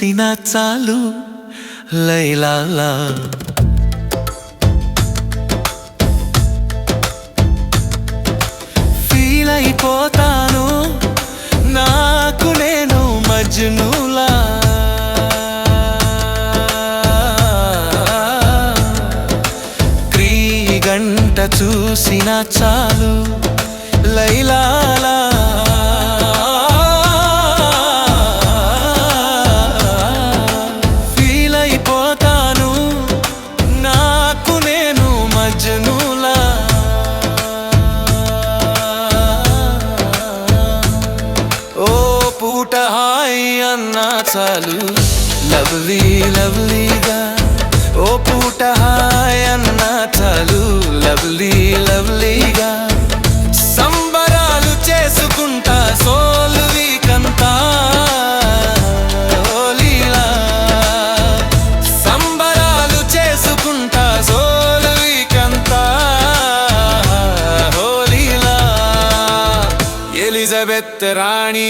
చూసిన చాలు లైలా ఫీల్ అయిపోతాను నాకు నేను మజ్ను గంట చూసిన చాలు లైలాలా.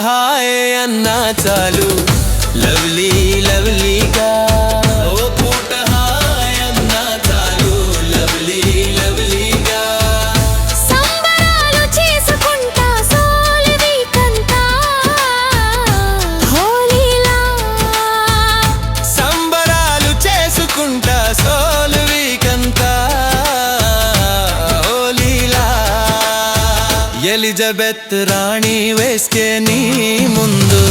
हाय अन्ना चालू. लवली ఎలిజబెత్ రాణి వేస్కే నీ ముందు.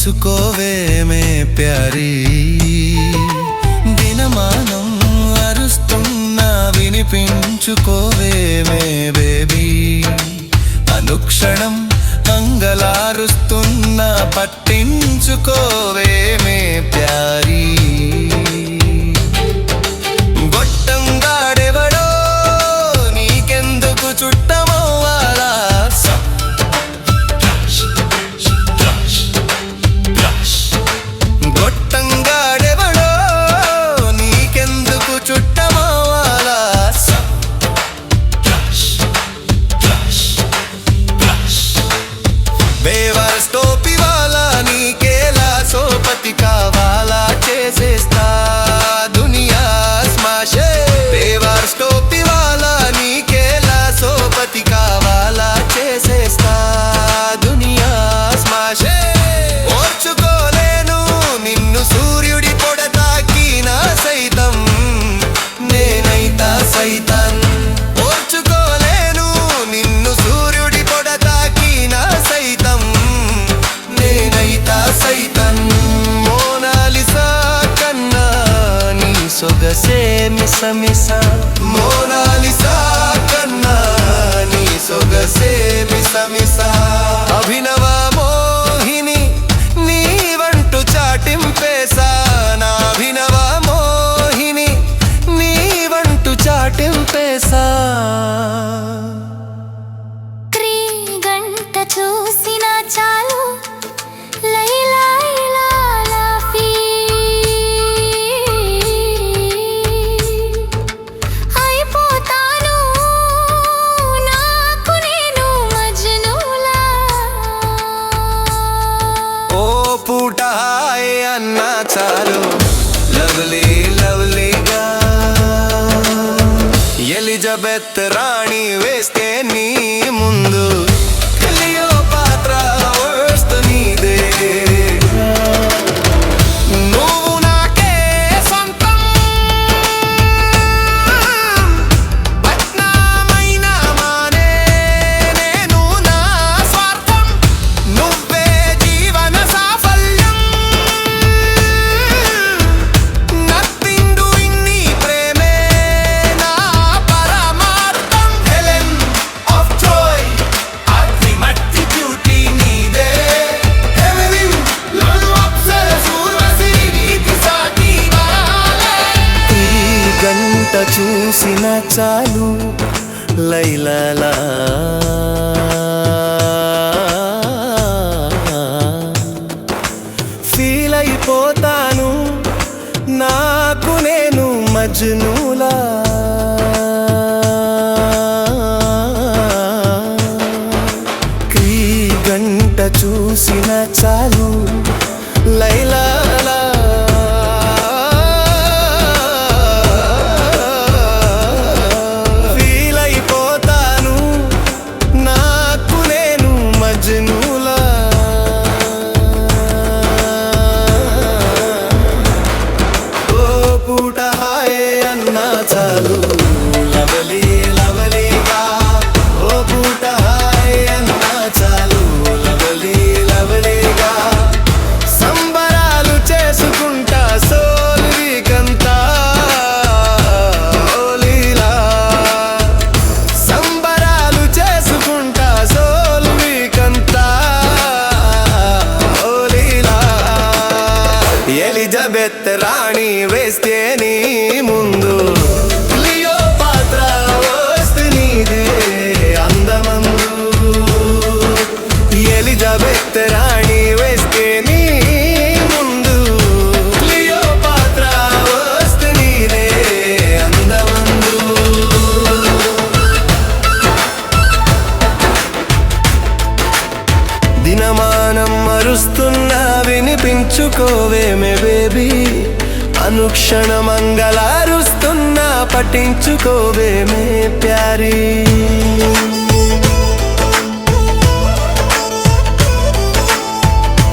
దోచుకోవేమే ప్యారీ. దినమానం అరుస్తున్నా వినిపించుకోవేమే బేబీ. అనుక్షణం అంగలారుస్తున్నా పట్టించుకోవేమే ప్యారీ. సొగసే మిసమిస మోనాలిసా కన్నా నీ సొగసే ఫీలైపోతాను. నాకు నేను మజ్నూలా. క్రీ గంట చూసిన చాలు. राणी वेस्ते క్షణ అనుక్షణమంగళారుస్తున్నా పఠించుకోవే మే ప్యారీ.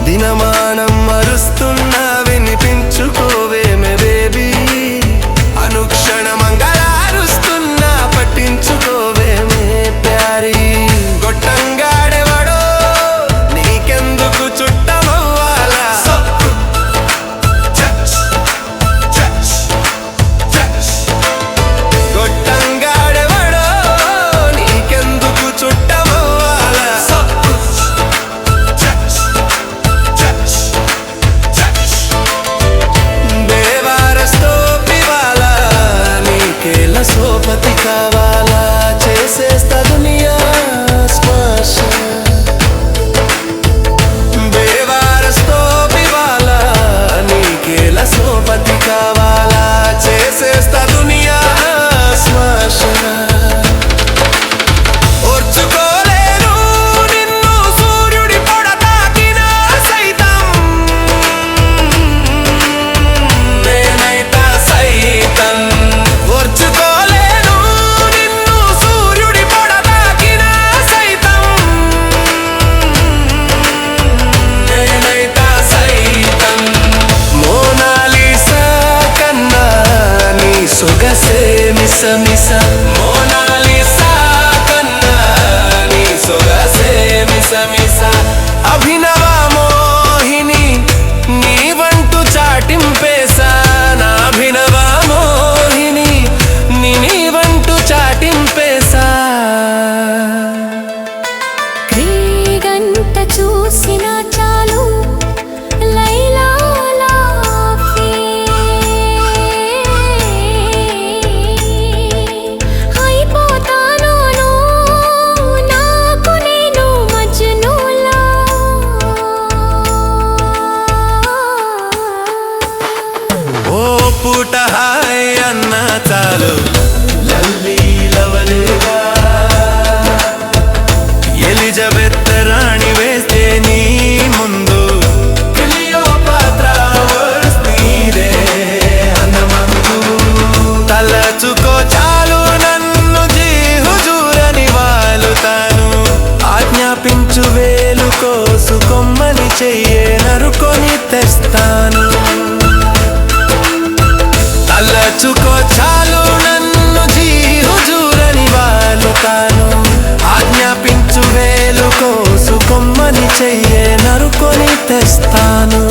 దినమానం మరుస్తున్నా Me ser missa, missa. తలచుకో చాలు నన్ను జీ వాళ్ళు తాను. ఆజ్ఞాపించు వేలు కోసుకొమ్మని చెయ్యే నరుకొని తెస్తాను.